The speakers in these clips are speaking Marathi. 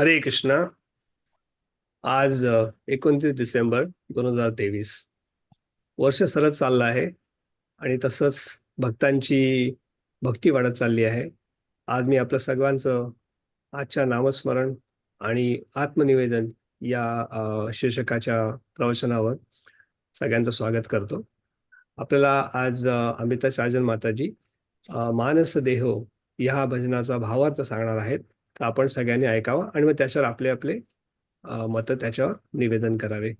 हरे कृष्णा. आज एकोणतीस डिसेंबर दोन हजार तेवीस. वर्ष सरत चाललं आहे आणि तसंच भक्तांची भक्ती वाढत चालली आहे. आज मी आपलं सर्वांचं आजच्या नामस्मरण आणि आत्मनिवेदन या शीर्षकाच्या प्रवचनावर सगळ्यांचं स्वागत करतो. आपल्याला आज अ, अमिताचार्जन माताजी मानस देहो ह्या भजनाचा भावार्थ सांगणार आहेत. तर आपण सगळ्यांनी ऐकावं आणि मग त्याच्यावर आपले आपले मतं त्याच्यावर निवेदन करावे.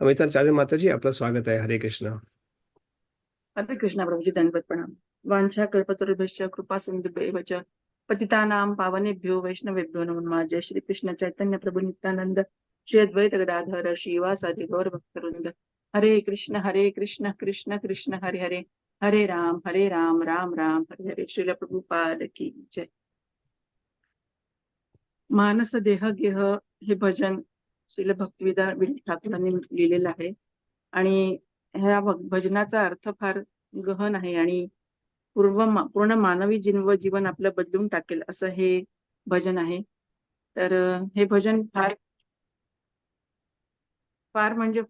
अमिताचार्य माताजी आपलं स्वागत आहे. हरे कृष्ण. हरे कृष्णा प्रभूजी दंडवत प्रणाम. वांछा कल्पतरुभ्यश्च कृपा सिंधुभ्येव च. पतितानां पावनेभ्यो वैष्णवेभ्यो नमो नमः. जय श्री कृष्ण चैतन्य प्रभु नित्यानंद. श्री अद्वैत गदाधर श्रीवासादि गौर भक्तवृंद हरे कृष्ण हरे कृष्ण कृष्ण कृष्ण हरे हरे. हरे राम हरे राम राम राम. हरे हरे. श्रील प्रभुपाद की जय. मानस देह गेह हे भजन श्रील भक्तिविदा ठाकूरांनी लिहिलेलं आहे. आणि ह्या भग- भजनाचा अर्थ फार गहन आहे आणि पूर्व मा- पूर्ण मानवी जीव जीवन आपलं बदलून टाकेल असं हे भजन आहे. तर हे भजन फार फार म्हणजे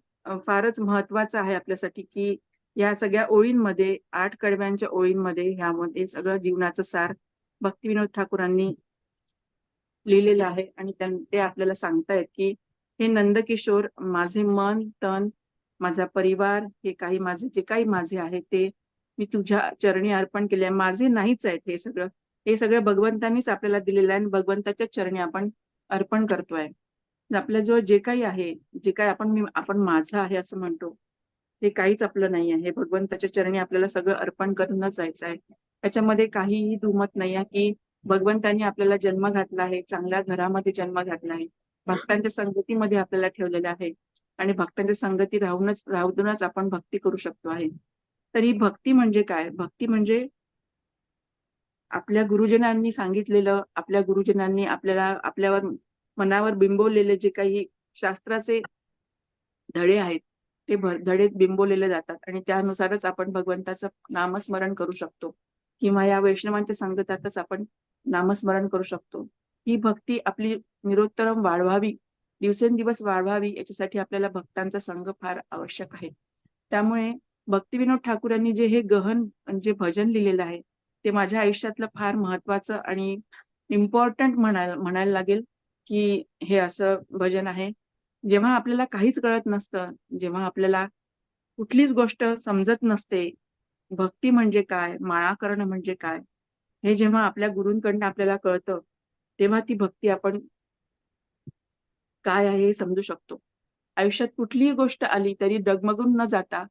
फारच महत्वाचं आहे आपल्यासाठी की या सगळ्या ओळींमध्ये आठ कडव्यांच्या ओळींमध्ये ह्यामध्ये सगळं जीवनाचं सार भक्तिविनोद ठाकूरांनी लिहिलेलं आहे. आणि ते आपल्याला सांगतायत की हे नंदकिशोर माझे मन तन माझा परिवार हे काही माझे जे काही माझे आहे ते मी तुझ्या चरणी अर्पण केले आहे. माझे नाहीच आहेत हे सगळं. हे सगळं भगवंतांनीच आपल्याला दिलेलं आहे आणि भगवंताच्या चरणी आपण अर्पण करतोय. आपल्याजवळ जे काही आहे जे काही आपण मी आपण माझं आहे असं म्हणतो हे काहीच आपलं नाही आहे. भगवंताच्या चरणी आपल्याला सगळं अर्पण करूनच जायचं आहे. त्याच्यामध्ये काहीही दुमत नाही आहे की भगवंतांनी आपल्याला जन्म घातला आहे चांगल्या घरामध्ये जन्म घातला आहे. भक्तांच्या संगतीमध्ये आपल्याला ठेवलेलं आहे. आणि भक्तांच्या संगती राहूनच राहूनच आपण भक्ती करू शकतो आहे. तर ही भक्ती म्हणजे काय? भक्ती म्हणजे आपल्या गुरुजनांनी सांगितलेलं आपल्या गुरुजनांनी आपल्याला आपल्यावर मनावर बिंबवलेले जे काही शास्त्राचे धडे आहेत ते भ- धडे बिंबवलेले जातात. आणि त्यानुसारच आपण भगवंताचं नामस्मरण करू शकतो. किंवा या वैष्णवांच्या संगतातच आपण नामस्मरण करू शकतो. ही भक्ती आपली निरोत्तरम वाढवावी दिवसेंदिवस वाढवावी याच्यासाठी आपल्याला भक्तांचा संघ फार आवश्यक आहे. त्यामुळे भक्तिविनोद ठाकूर यांनी जे हे गहन जे भजन लिहिलेलं आहे ते माझ्या आयुष्यातलं फार महत्वाचं आणि इम्पॉर्टंट म्हणायला म्हणायला लागेल की हे असं भजन आहे. जेव्हा आपल्याला काहीच कळत नसतं जेव्हा आपल्याला कुठलीच गोष्ट समजत नसते भक्ती म्हणजे काय माळा करणं म्हणजे काय हे जेव्हा आपल्या गुरूंकडनं आपल्याला कळतं तेव्हा ती भक्ती आपण काय आहे हे समजू शकतो. आयुष्यात कुठलीही गोष्ट आली तरी डगमगून न जाता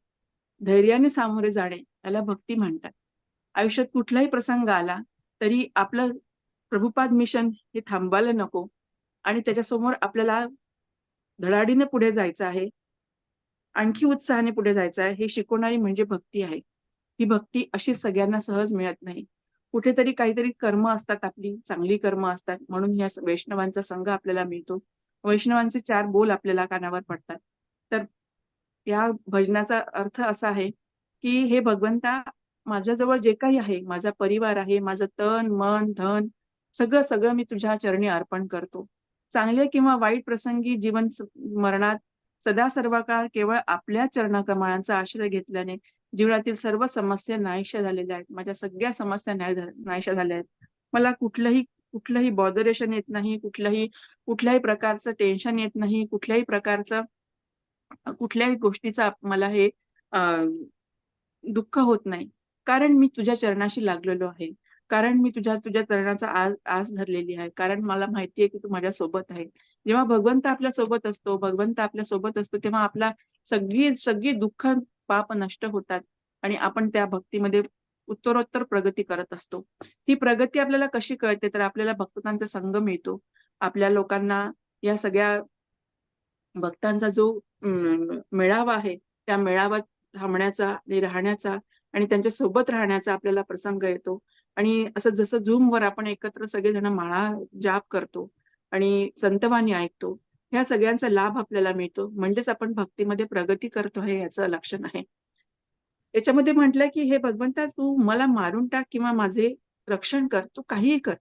धैर्याने सामोरे जाणे याला भक्ती म्हणतात. आयुष्यात कुठलाही प्रसंग आला तरी आपलं प्रभुपाद मिशन हे थांबायला नको आणि त्याच्यासमोर आपल्याला धडाडीने पुढे जायचं आहे आणखी उत्साहाने पुढे जायचं आहे हे शिकवणारी म्हणजे भक्ती आहे. ही भक्ती अशी सगळ्यांना सहज मिळत नाही. कुठेतरी काहीतरी कर्म असतात आपली चांगली कर्म असतात. म्हणून या वैष्णवांचा संघ आपल्याला मिळतो. वैष्णवांचे चार बोल आपल्याला कानावर पडतात. तर या भजनाचा अर्थ असा आहे की हे भगवंता माझ्याजवळ जे काही आहे माझा परिवार आहे माझं तन मन धन सगळं सगळं मी तुझ्या चरणी अर्पण करतो. चांगले किंवा वाईट प्रसंगी जीवन मरणात सदा सर्वकाळ केवळ आपल्या चरणाकमळांचा आश्रय घेतल्याने जीवनातील सर्व समस्या नाहीशा झालेल्या आहेत. माझ्या सगळ्या समस्या नाही नाहीशा झाल्या आहेत. मला कुठलंही कुठलंही बॉदरेशन येत नाही कुठलंही कुठल्याही प्रकारचं टेन्शन येत नाही कुठल्याही प्रकारचं कुठल्याही गोष्टीचा मला हे दुःख होत नाही. कारण मी तुझ्या चरणाशी लागलेलो आहे. कारण मी तुझ्या तुझ्या चरणाचा आज आस धरलेली आहे. कारण मला माहिती आहे की तू माझ्या सोबत आहे. जेव्हा भगवंत आपल्यासोबत असतो भगवंत आपल्यासोबत असतो तेव्हा आपला सगळी सगळी दुःख पाप नष्ट होतात आणि आपण त्या भक्तीमध्ये उत्तरोत्तर प्रगती करत असतो. ही प्रगती आपल्याला कशी कळते? तर आपल्याला भक्तांचा संघ मिळतो. आपल्या लोकांना या सगळ्या भक्तांचा जो मेळावा आहे त्या मेळाव्यात थांबण्याचा आणि राहण्याचा आणि त्यांच्यासोबत राहण्याचा आपल्याला प्रसंग येतो. आणि असं जसं झूमवर आपण एकत्र सगळेजण माळा जाप करतो आणि संतवाणी ऐकतो ह्या सगळ्यांचा लाभ आपल्याला मिळतो. म्हणजेच आपण भक्तीमध्ये प्रगती करतो हे याचं लक्षण आहे. याच्यामध्ये म्हटलंय की हे भगवंता तू मला मारून टाक किंवा माझे रक्षण कर. तू काहीही कर.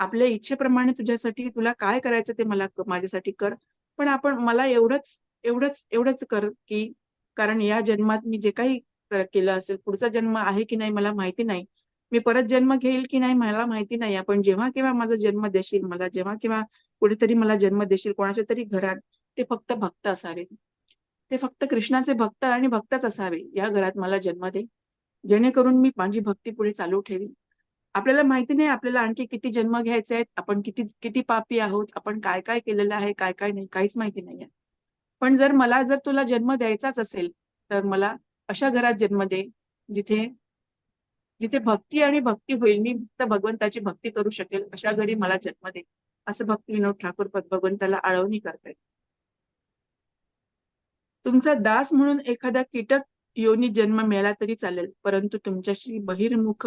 आपल्या इच्छेप्रमाणे तुझ्यासाठी तुला काय करायचं ते मला माझ्यासाठी कर. पण आपण मला एवढंच एवढंच एवढंच कर की कारण या जन्मात मी जे काही केलं असेल पुढचा जन्म आहे की नाही मला माहिती नाही. मी परत जन्म घेईल की नाही मला माहिती नाही. आपण जेव्हा केव्हा माझा जन्म देशील मला जेव्हा केव्हा कुठेतरी मला जन्म देशील कोणाच्या तरी घरात ते फक्त भक्त असावे. ते फक्त कृष्णाचे भक्त आणि भक्तच असावे. या घरात मला जन्म दे. जेणेकरून मी माझी भक्ती पुढे चालू ठेवी आपल्याला माहिती नाही आपल्याला आणखी किती जन्म घ्यायचे आहेत आपण किती किती पापी आहोत आपण काय काय केलेलं आहे काय काय नाही काहीच माहिती नाहीये. पण जर मला जर तुला जन्म द्यायचाच असेल तर मला अशा घरात जन्म दे जिथे जिथे भक्ती आणि भक्ती होईल मी फक्त भगवंताची भक्ती करू शकेल अशा घरी मला जन्म दे. असं भक्ती विनोद ठाकूर पद भगवंताला आळवणी करतायत. तुमचा दास म्हणून एखादा कीटक योनी जन्म मिळाला तरी चालेल परंतु तुमच्याशी बहिर्मुख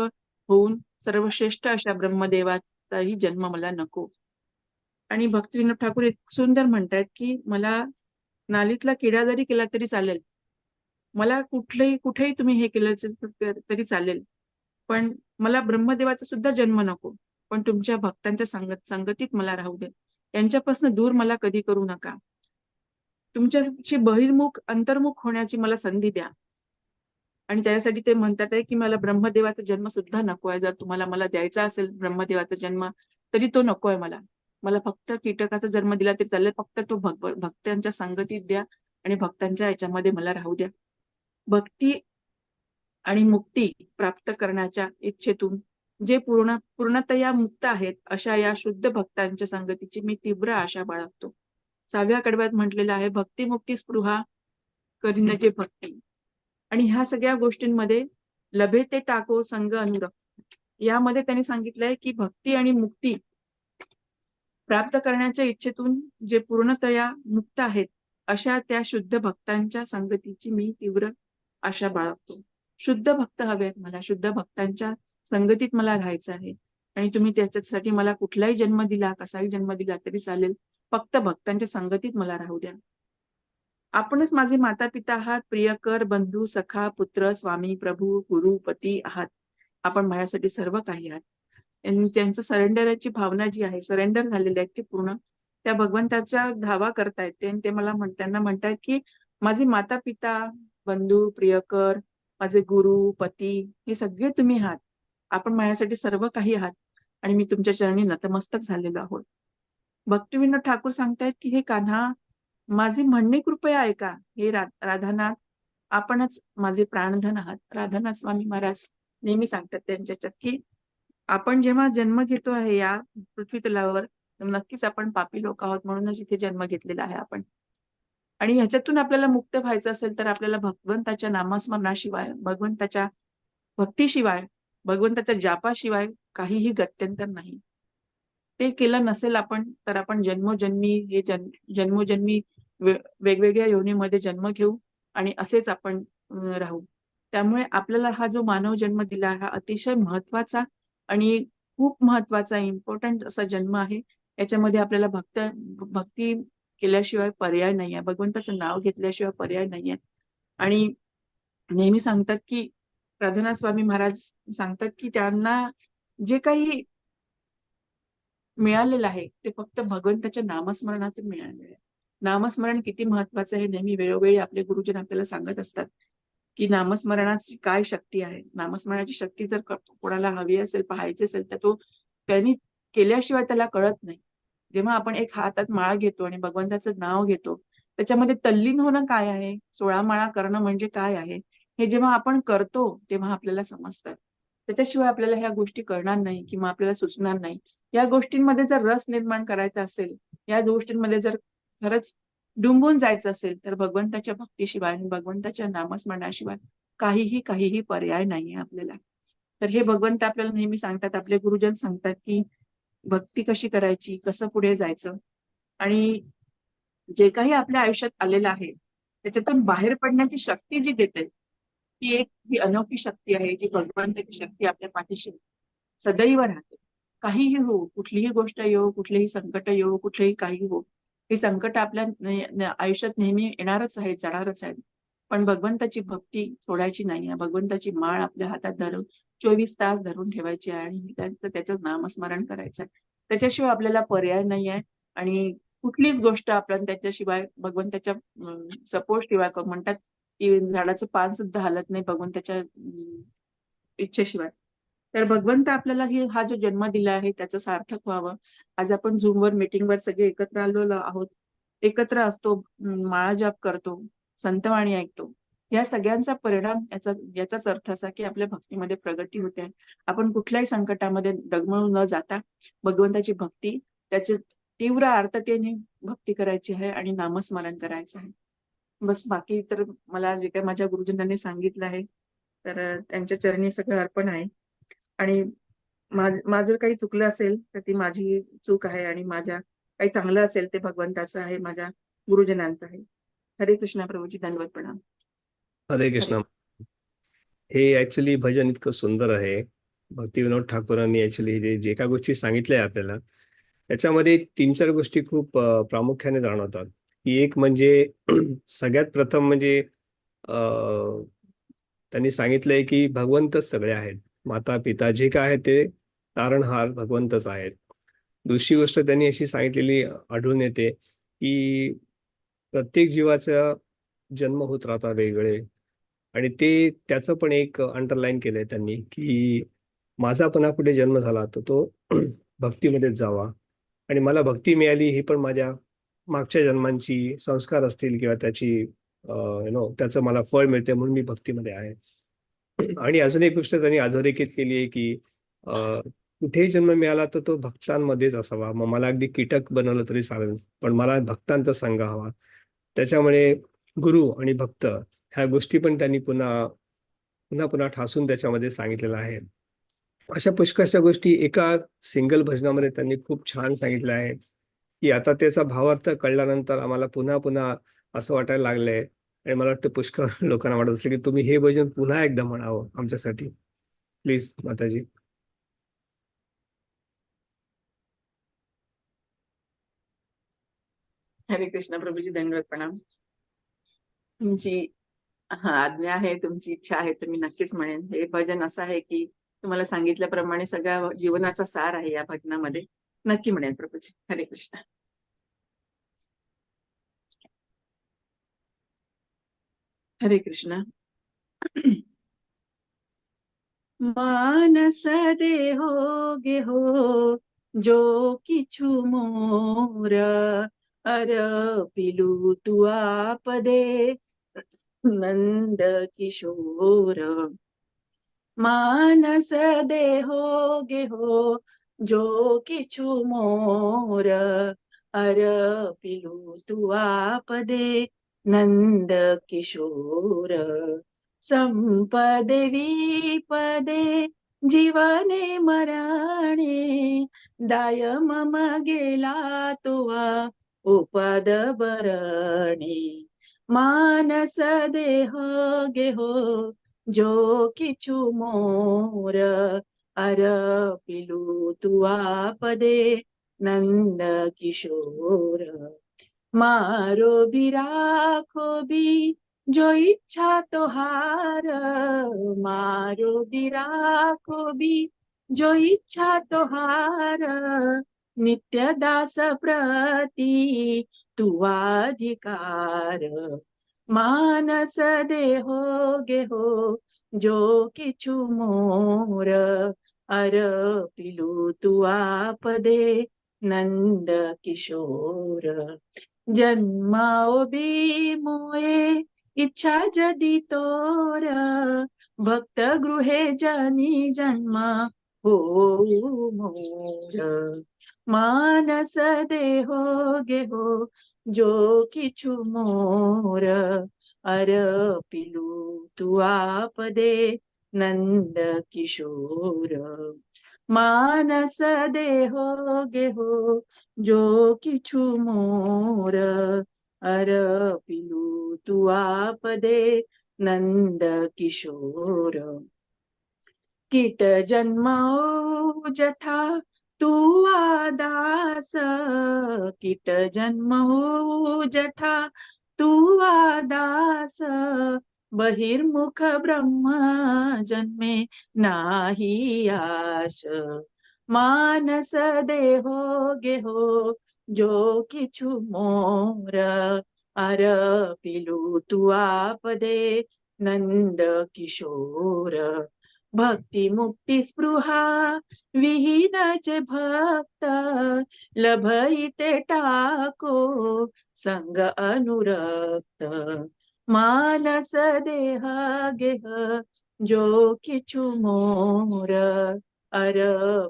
होऊन सर्वश्रेष्ठ अशा ब्रह्मदेवाचाही जन्म मला नको. आणि भक्तिविनोद ठाकूर सुंदर म्हणतायत की मला नालीतला किडा जरी केला तरी चालेल. मला कुठलेही कुठेही तुम्ही हे केलं तरी चालेल. पण मला ब्रह्मदेवाचा सुद्धा जन्म नको. पण तुमच्या भक्तांच्या संगत संगतीत मला राहू दे. यांच्यापासून दूर मला कधी करू नका. तुमच्याशी बहिर्मुख अंतर्मुख होण्याची मला संधी द्या. आणि त्यासाठी ते म्हणतात आहे की मला ब्रह्मदेवाचा जन्म सुद्धा नको आहे. जर तुम्हाला मला द्यायचा असेल ब्रह्मदेवाचा जन्म तरी तो नको आहे मला. मला फक्त कीटकाचा जन्म दिला तरी चालेल. फक्त तो भगव भक्तांच्या संगतीत द्या आणि भक्तांच्या याच्यामध्ये मला राहू द्या. भक्ती आणि मुक्ती प्राप्त करण्याच्या इच्छेतून जे पूर्ण पूर्णतया मुक्त आहेत अशा या शुद्ध भक्तांच्या संगतीची मी तीव्र आशा बाळगतो. सहाव्या कडव्यात म्हटलेलं आहे भक्तिमुक्ती स्पृहा करीन जे भक्ती. आणि ह्या सगळ्या गोष्टींमध्ये लभे ते टाको संग अनुरक्त. यामध्ये त्यांनी सांगितलंय की भक्ती आणि मुक्ती प्राप्त करण्याच्या इच्छेतून जे पूर्णतया मुक्त आहेत अशा त्या शुद्ध भक्तांच्या संगतीची मी तीव्र आशा बाळगतो. शुद्ध भक्त हवे आहेत मला शुद्ध भक्तांच्या संगतीत मला राहायचं आहे. आणि तुम्ही त्याच्यासाठी मला कुठलाही जन्म दिला कसाही जन्म दिला तरी चालेल. फक्त भक्तांच्या संगतीत मला राहू द्या. आपणच माझे माता पिता आहात प्रियकर बंधू सखा पुत्र स्वामी प्रभू गुरु पती आहात. आपण माझ्यासाठी सर्व काही आहात. त्यांचं सरेंडरची भावना जी आहे सरेंडर झालेली आहेत ते पूर्ण. त्या भगवंताचा धावा करतायत ते आणि ते मला म्हण त्यांना म्हणतात की माझे माता पिता बंधू प्रियकर माझे गुरु पती हे सगळे तुम्ही आहात. आपण माझ्यासाठी सर्व काही आहात आणि मी तुमच्या चरणी नतमस्तक झालेलो आहोत. भक्तिविनोद ठाकूर सांगतायत की हे कान्हा माझे म्हणणे कृपया ऐका. हे रा राधानाथ आपणच माझे प्राणधन आहात. राधानाथ स्वामी महाराज नेहमी सांगतात त्यांच्याच्यात की आपण जेव्हा जन्म घेतो आहे या पृथ्वी तलावर नक्कीच आपण पापी लोक आहोत म्हणूनच इथे जन्म घेतलेला आहे आपण. आणि ह्याच्यातून आपल्याला मुक्त व्हायचं असेल तर आपल्याला भगवंताच्या नामस्मरणाशिवाय भगवंताच्या भक्तीशिवाय भगवंताच्या जापाशिवाय काहीही गत्यंतर नाही. ते केलं नसेल आपण तर आपण जन्मोजन्मी हे जन जन्मोजन्मी वेगवेगळ्या योनीमध्ये जन्म घेऊ आणि असेच आपण राहू. त्यामुळे आपल्याला हा जो मानव जन्म दिला हा अतिशय महत्त्वाचा आणि खूप महत्त्वाचा इम्पॉर्टंट असा जन्म आहे. याच्यामध्ये आपल्याला भक्त भक्ती केल्याशिवाय पर्याय नाही आहे भगवंताचं नाव घेतल्याशिवाय पर्याय नाही आहे आणि नेहमी सांगतात की राधानाथ स्वामी महाराज सांगतात की त्यांना जे काही मिळालेलं आहे ते फक्त भगवंताच्या नामस्मरणातून मिळालेलं आहे. नामस्मरण किती महत्वाचं आहे नेहमी वेळोवेळी आपले गुरुजन आपल्याला सांगत असतात की नामस्मरणाची काय शक्ती आहे. नामस्मरणाची शक्ती जर कोणाला हवी असेल पाहायची असेल तर तो त्यांनी केल्याशिवाय त्याला कळत नाही. जेव्हा आपण एक हातात माळ घेतो आणि भगवंताचं नाव घेतो त्याच्यामध्ये तल्लीन होणं काय आहे? सोळा माळा करणं म्हणजे काय आहे? हे जेव्हा आपण करतो तेव्हा आपल्याला समजतं. त्याच्याशिवाय आपल्याला ह्या गोष्टी कळणार नाही किंवा आपल्याला सुचणार नाही. या गोष्टींमध्ये जर रस निर्माण करायचा असेल या गोष्टींमध्ये जर खरंच डुंबून जायचं असेल तर भगवंताच्या भक्तीशिवाय आणि भगवंताच्या नामस्मरणाशिवाय काहीही काहीही पर्याय नाहीये आपल्याला. तर हे भगवंत आपल्याला नेहमी सांगतात आपले गुरुजन सांगतात की भक्ती कशी करायची कसं पुढे जायचं? आणि जे काही आपल्या आयुष्यात आलेलं आहे त्याच्यातून बाहेर पडण्याची शक्ती जी देते ती एक ही अनोखी शक्ती आहे जी भगवंताची शक्ती आपल्या पाठीशी सदैव राहते. काहीही हो कुठलीही गोष्ट येऊ कुठलेही संकट येऊ कुठलेही काही हो हे संकट आपल्या आयुष्यात नेहमी येणारच आहेत जाणारच आहेत. पण भगवंताची भक्ती सोडायची नाही. आहे भगवंताची माळ आपल्या हातात धरून चोवीस तास धरून ठेवायची आहे आणि त्यांचं त्याचं नामस्मरण करायचं. आहे त्याच्याशिवाय आपल्याला पर्याय नाही आहे. आणि कुठलीच गोष्ट आपण त्याच्याशिवाय भगवंताच्या सपोर्ट शिवाय म्हणतात की झाडाचं पान सुद्धा हालत नाही भगवंताच्या इच्छेशिवाय. तर भगवंत आपल्याला ही हा जो जन्म दिला आहे त्याचं सार्थक व्हावं. आज आपण झूमवर मीटिंगवर सगळे एकत्र आलेलो आहोत. एकत्र असतो माळा जाप करतो. संतवाणी ऐकतो या सगळ्यांचा परिणाम याचा याचाच अर्थ असा की आपल्या भक्तीमध्ये प्रगती होते आहे. आपण कुठल्याही संकटामध्ये डगमळून न जाता भगवंताची भक्ती त्याची तीव्र आर्ततेने भक्ती करायची आहे आणि नामस्मरण करायचं आहे. बस बाकी तर मला जे काही माझ्या गुरुजनांनी सांगितलं आहे तर त्यांच्या चरणी सगळं अर्पण आहे. आणि माझ माझं काही चुकलं असेल तर ती माझी चूक आहे आणि माझ्या काही चांगलं असेल ते भगवंताचं आहे माझ्या गुरुजनांचं आहे. हरे कृष्णा प्रभूजी दंडवत प्रणाम. हरे कृष्ण. हे ऍक्च्युली भजन इतकं सुंदर आहे. भक्तिविनोद ठाकूरांनी ऍक्च्युली जे जे काही गोष्टी सांगितल्या आपल्याला त्याच्यामध्ये तीन चार गोष्टी खूप प्रामुख्याने जाणवतात. की एक म्हणजे सगळ्यात प्रथम म्हणजे अ, त्यांनी सांगितलंय की भगवंतच सगळे आहेत. माता पिता जे काय आहे ते तारणहार भगवंतच आहेत. दुसरी गोष्ट त्यांनी अशी सांगितलेली आढळून येते की प्रत्येक जीवाचा जन्म होत राहतात वेगळे आणि ते त्याचं पण एक अंडरलाईन केलंय त्यांनी की माझा पुन्हा कुठे जन्म झाला तर तो भक्तीमध्येच जावा. आणि मला भक्ती मिळाली ही पण माझ्या मागच्या जन्मांची संस्कार असतील किंवा त्याची यु नो त्याचं मला फळ मिळते म्हणून मी भक्तीमध्ये आहे. आणि अजून एक गोष्ट त्यांनी अधोरेखित केली आहे की कुठेही जन्म मिळाला तर तो भक्तांमध्येच असावा. मग मला अगदी कीटक बनवलं तरी चालेल पण मला भक्तांचा संघ हवा. त्याच्यामुळे गुरु आणि भक्त ह्या गोष्टी पण त्यांनी पुन्हा पुन्हा पुन्हा ठासून त्याच्यामध्ये सांगितलेलं आहे. अशा पुष्कळशा गोष्टी एका सिंगल भजनामध्ये त्यांनी खूप छान सांगितलं आहे की आता त्याचा भावार्थ कळल्यानंतर आम्हाला पुन्हा पुन्हा असं वाटायला लागलंय. आणि मला वाटतं पुष्कळ लोकांना वाटत असेल की तुम्ही हे भजन पुन्हा एकदा म्हणावं आमच्यासाठी. प्लीज माताजी. हरे कृष्ण प्रभूजी दंडवत प्रणाम तुमची हा आज्ञा आहे तुमची इच्छा आहे तर मी नक्कीच म्हणेन. हे भजन असं आहे की तुम्हाला सांगितल्याप्रमाणे सगळ्या जीवनाचा सार आहे या भजनामध्ये. नक्की म्हणेन प्रभूजी. हरे कृष्ण. हरे कृष्ण. मानस देहो गेहो जो किछु मोर पिलू तू आपदे नंद किशोर। मानस देहो गेहो जो किछु मोर। अर पिलू तू आपदे नंद किशोर। संपदे विपदे जीवने मराणे दाय मम गेला तुवा उपद बरणे मानस देह गेहो जो किछु मोर। अर पिलू तुआ पदे नंद किशोर। मारो बिराखो बी जो इच्छा तोहार। मारो बिराखो बी जो इच्छा तोहार। नित्य दास प्रती तुवाधिकार मानस देहो गेहो जो किछु मोर। अर पिलू तुआ पदे नंद किशोर। जन्माओ बी मोये इच्छा जदी तोर। भक्त गृहे जनी जन्मा हो मोर। मानस देहो गेहो जो किछु मोर अर पिलू तू आपदे नंद किशोर मानस देहो गेहो जो किछु मोर अर पिलू तू आपदे नंद किशोर कीट जन्म जथा तू दास कीट जन्म हो जथा तू दास बहिर्मुख ब्रह्म जन्मे नाही आश. मानस देहो गेहो जो किछु मोर. अर पिलू तू आपदे नंद किशोर. भक्ती मुक्ती स्पृहा विहीनचे भक्त लभईते टाको संग अनुरक्त। मानस देहा गेह जो किछु मोर। अर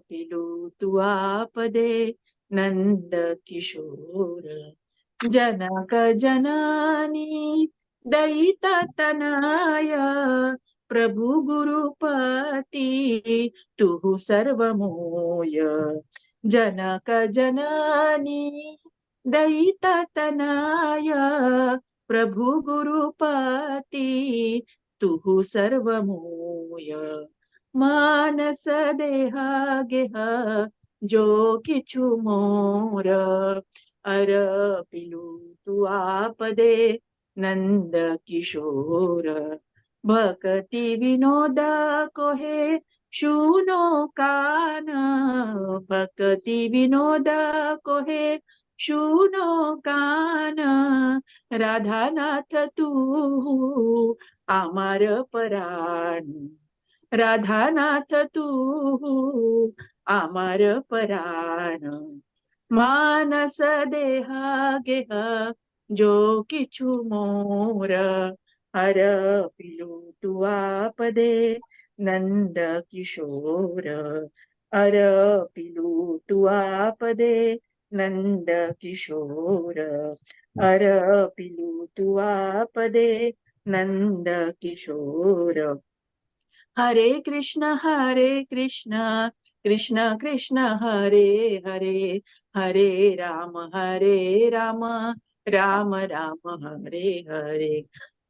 पिलू तू नंद किशोर। जनक जनानी दयित तनाय प्रभु गुरुपती तुः सर्वमोय। जनक जननी दयिततनाय प्रभु गुरुपती तुः सर्वमोय। मानस देहा गेह जो किछु मोर। अर पिलू तू आपदे नंद किशोर। भक्ती विनोद कोहे शूनो कान भक्ती विनोद कोहे शूनो कान राधानाथ तू आमार पराण राधानाथ तू आमार पराण मानस देहा गेह जो किछु मोर हर पिलू तुवापदे नंद किशोर अर पिलू तुवापदे नंद किशोर अर पिलू तुवापदे नंद किशोर हरे कृष्ण हरे कृष्ण कृष्ण कृष्ण हरे हरे हरे राम हरे राम राम राम हरे हरे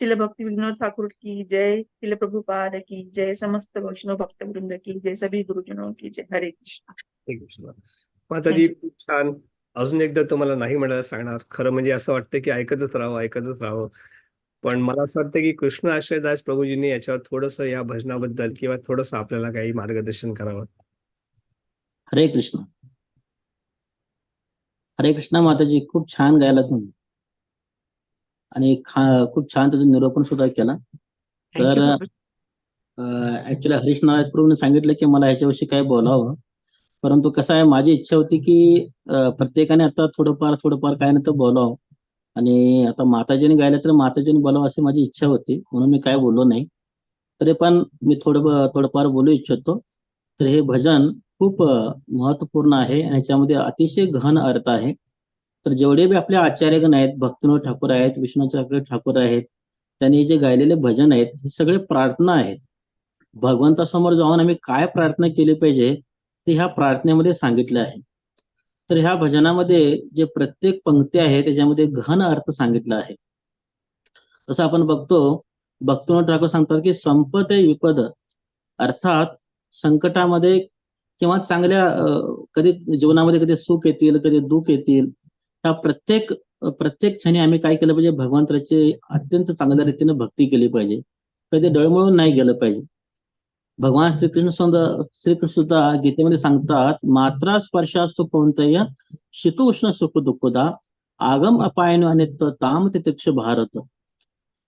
शिल भक्ति विनोद ठाकुर की जय शिल प्रभुपाद की जय समस्त वैष्णव भक्त वृंद की जय सभी गुरुजनों की जय। हरे कृष्ण। माताजी खूप छान. अजून एकदा तुम्हाला नाही म्हणायला सांगणार. खरं म्हणजे असं वाटतं की ऐकतच राहावं ऐकतच राहावं. पण मला असं वाटतं की कृष्ण आश्रयदास प्रभूजींनी याच्यावर थोडंसं या भजनाबद्दल किंवा थोडंसं आपल्याला काही मार्गदर्शन करावं. हरे कृष्ण. हरे कृष्ण माताजी खूप छान गायला तुम्ही. आणि खा- खूप छान त्याचं निरूपण सुद्धा केला. तर ऍक्च्युली हरीश नारायण प्रभूने सांगितलं की मला ह्याच्याविषयी काय बोलावं. परंतु कसं आहे माझी इच्छा होती की प्रत्येकाने आता थोडंफार थोडंफार काय ना तर बोलावं. आणि आता माताजीने गायलं तर माताजीने बोलावं अशी माझी इच्छा होती. म्हणून मी काय बोललो नाही. तरी पण मी थोडं थोडंफार बोलू इच्छितो. तर हे भजन खूप महत्त्वपूर्ण आहे. आणि याच्यामध्ये अतिशय गहन अर्थ आहे. तर जेवढे बी आपले आचार्यगण आहेत भक्तिनाथ ठाकूर आहेत विष्णू ठाकूर आहेत त्यांनी जे गायलेले भजन आहेत हे सगळे प्रार्थना आहेत. भगवंतासमोर जाऊन आम्ही काय प्रार्थना केली पाहिजे ते ह्या प्रार्थनेमध्ये सांगितले आहे. तर ह्या भजनामध्ये जे प्रत्येक पंक्ती आहे त्याच्यामध्ये घन अर्थ सांगितला आहे. तसं आपण बघतो भक्तिनाथ ठाकूर सांगतात की संपत विपद अर्थात संकटामध्ये किंवा चांगल्या कधी जीवनामध्ये कधी सुख येतील कधी दुःख येतील ह्या प्रत्येक प्रत्येक क्षणी आम्ही काय केलं पाहिजे? भगवंताची अत्यंत चांगल्या रीतीने भक्ती केली पाहिजे. कधी डळमळून नाही गेलं पाहिजे. भगवान श्रीकृष्ण सुद्धा श्रीकृष्ण सुद्धा गीतेमध्ये सांगतात मात्रा स्पर्शास्तु कोणत्या? शीत उष्ण सुख दुःखदा. आगम अपायन आणि ताम तितिक्ष भारत.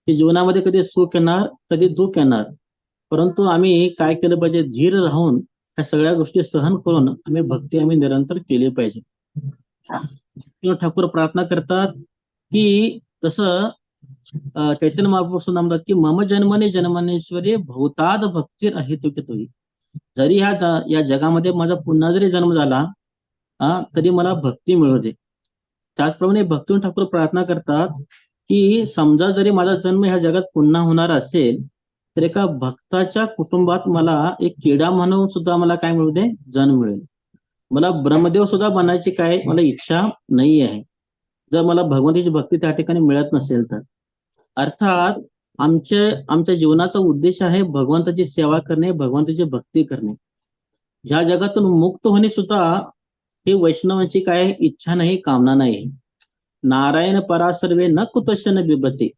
हे जीवनामध्ये कधी सुख येणार कधी दुःख येणार. परंतु आम्ही काय केलं पाहिजे? धीर राहून ह्या सगळ्या गोष्टी सहन करून आम्ही भक्ती आम्ही निरंतर केली पाहिजे. ठाकूर प्रार्थना करतात की तसं चैतन्य महाप्रभू म्हणतात की मम जन्मने जन्मनेश्वरी भूताद भक्ती अहेतुकी तुही जरी ह्या या जगामध्ये माझा पुन्हा जरी जन्म झाला तरी मला भक्ती मिळवते त्याचप्रमाणे भक्ती ठाकूर प्रार्थना करतात की समजा जरी माझा जन्म ह्या जगात पुन्हा होणार असेल तर एका भक्ताच्या कुटुंबात मला एक किडा म्हणून सुद्धा मला काय मिळू दे? जन्म मिळेल. मला ब्रह्मदेव सुद्धा बनायची काय मला इच्छा नाही आहे जर मला भगवंताची भक्ती त्या ठिकाणी मिळत नसेल तर. अर्थात आमच्या आमच्या जीवनाचा उद्देश आहे भगवंताची सेवा करणे भगवंताची भक्ती करणे. ह्या जगातून मुक्त होणे सुद्धा ही वैष्णवांची काय इच्छा नाही कामना नाही. नारायण परा सर्वे न कुतशन बिबते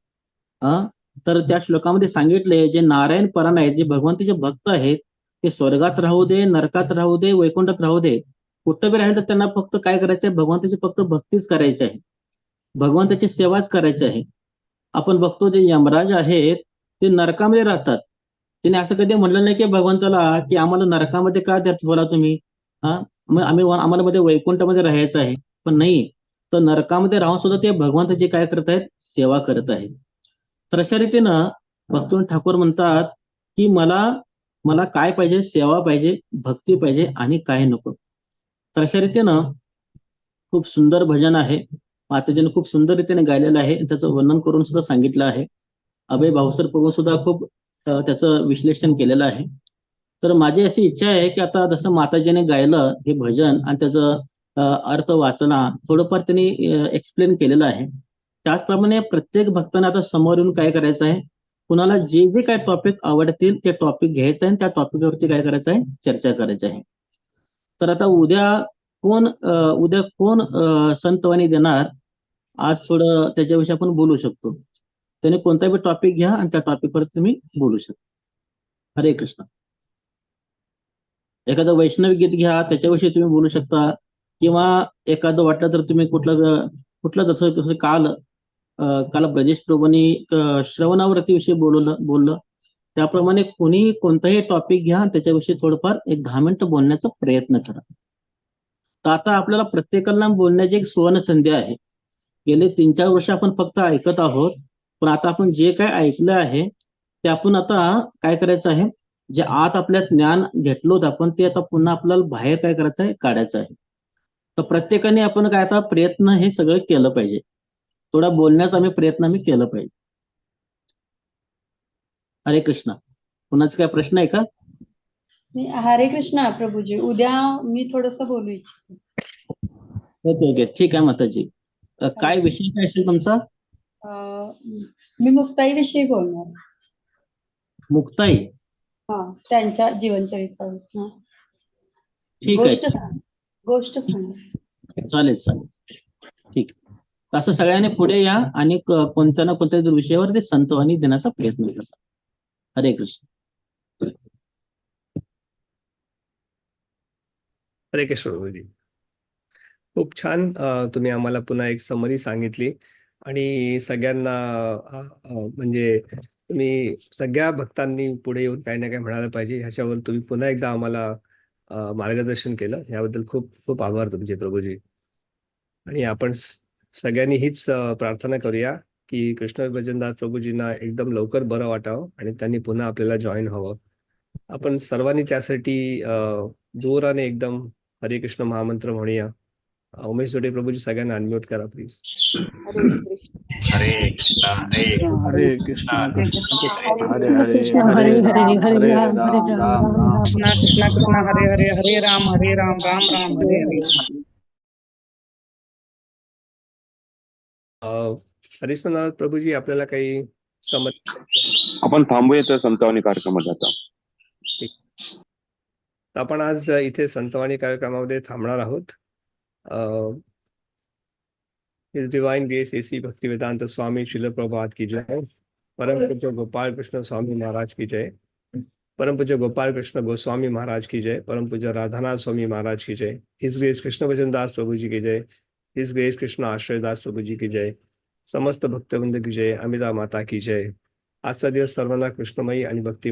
अं? तर त्या श्लोकामध्ये सांगितले जे नारायण परायण आहेत जे भगवंताचे भक्त आहेत ते स्वर्गात राहू दे नरकात राहू दे वैकुंठात राहू दे कुठं बी राहील तर त्यांना फक्त काय करायचं आहे भगवंताची फक्त भक्तीच करायची आहे. भगवंताची सेवाच करायची आहे. आपण बघतो जे यमराज आहेत ते नरकामध्ये राहतात. त्याने असं कधी म्हणलं नाही की भगवंताला की आम्हाला नरकामध्ये का त्या ठेवला तुम्ही? हा? आम्ही आम्हाला मध्ये वैकुंठामध्ये राहायचं आहे. पण नाही. तर नरकामध्ये राहून सुद्धा ते भगवंताची काय करत आहेत? सेवा करत आहेत. तर अशा रीतीनं भक्तून ठाकूर म्हणतात की मला मला काय पाहिजे? सेवा पाहिजे भक्ती पाहिजे आणि काय नको. तर अशा रीतीनं खूप सुंदर भजन आहे. माताजीने खूप सुंदर रीतीने गायलेलं आहे. त्याचं वर्णन करून सुद्धा सांगितलं आहे. अभय भाऊसर प्रभू सुद्धा खूप त्याचं विश्लेषण केलेलं आहे. तर माझी अशी इच्छा आहे की आता जसं माताजीने गायलं हे भजन आणि त्याचं अर्थ वाचना थोडंफार त्यांनी एक्सप्लेन केलेलं आहे. त्याचप्रमाणे प्रत्येक भक्ताने आता समोर येऊन काय करायचं आहे? कुणाला जे जे काय टॉपिक आवडतील ते टॉपिक घ्यायचं आहे आणि त्या टॉपिकवरती काय करायचं आहे? चर्चा करायची आहे. तर आता उद्या कोण उद्या कोण संतवाणी देणार? आज थोडं त्याच्याविषयी आपण बोलू शकतो. त्याने कोणता बी टॉपिक घ्या आणि त्या टॉपिकवर तुम्ही बोलू शकता. हरे कृष्ण. एखादं वैष्णव गीत घ्या त्याच्याविषयी तुम्ही बोलू शकता. किंवा एखादं वाटलं तर तुम्ही कुठलं कुठलं जसं जसं काल काल ब्रजेश प्रभूंनी श्रवणावरती विषयी बोलवलं बोललं. त्याप्रमाणे कोणी कोणताही टॉपिक घ्या त्याच्याविषयी थोडंफार एक दहा मिनिटं बोलण्याचा प्रयत्न करा. तर आता आपल्याला प्रत्येकाला बोलण्याची एक सुवर्ण संधी आहे. गेले तीन चार वर्ष आपण फक्त ऐकत आहोत. पण आता आपण जे काय ऐकलं आहे ते आपण आता काय करायचं आहे? जे आत आपल्या ज्ञान घेतलो होतं आपण ते आता पुन्हा आपल्याला बाहेर काय करायचं आहे? काढायचं आहे. तर प्रत्येकाने आपण काय आता प्रयत्न हे सगळं केलं पाहिजे. थोडा बोलण्याचा आम्ही प्रयत्न आम्ही केलं पाहिजे. हरे कृष्ण. कुणाचा काय प्रश्न आहे का? हरे कृष्णा प्रभूजी. उद्या मी थोडस बोलू इच्छिते. Okay okay. ठीक आहे माताजी. काय विषय काय असेल तुमचा? मी मुक्ताईविषयी बोलणार. मुक्ताई? हा त्यांच्या जीवनचरित्रावर हा. ठीक गोष्ट आहे गोष्ट सांग. चालेल चालेल. ठीक. असं सगळ्यांनी पुढे या आणि कोणत्या ना कोणत्या विषयावर ते संतवाणी देण्याचा प्रयत्न करा. हरे कृष्ण। हरे कृष्ण गुरुजी। खूप छान तुम्ही आम्हाला पुन्हा एक समरी सांगितली आणि सगळ्यांना म्हणजे तुम्ही सगळ्या भक्तांनी पुढे येऊन काही ना काही म्हणायला पाहिजे ह्याच्यावर तुम्ही पुन्हा एकदा आम्हाला मार्गदर्शन केलं. याबद्दल खूप खूप आभार तुमचे प्रभूजी. आणि आपण सगळ्यांनी हीच प्रार्थना करूया. की कृष्ण भजनदास प्रभूजींना एकदम लवकर बरं वाटावं आणि त्यांनी पुन्हा आपल्याला जॉईन व्हावं. आपण सर्वांनी त्यासाठी जोराने एकदम हरे कृष्ण महामंत्र म्हणूया. उमेश जोडे प्रभूजी सगळ्यांना अनम्यूट करा प्लीज हरे कृष्ण. हरे कृष्णा हरे हरे कृष्णा. हरे कृष्ण हरे कृष्ण हरे हरे राम कृष्णा कृष्णा हरे हरे हरे राम हरे राम राम राम हरे हरे. अ, हरिश्चंद्र प्रभूजी आपल्याला काही समज आपण थांबूया त्या संतवाणी कार्यक्रमात आता. तर आपण आज इथे संतवाणी कार्यक्रमामध्ये थांबणार आहोत. Divine grace A C Bhaktivedanta Swami शिल प्रभात की जय. परम पूज्य गोपाल कृष्ण स्वामी महाराज की जय. परम पूज्य गोपाल कृष्ण गोस्वामी महाराज की जय. परम पूज्य राधानाथ स्वामी महाराज की जय. हिज ग्रेस कृष्ण भजन दास प्रभु जी की जय. हिज ग्रेस कृष्ण आश्रय दास प्रभु जी की जय. समस्त भक्तवृंद की जय अमिता माता की जय. आजचा दिवस सर्वांना कृष्णमयी आणि भक्ती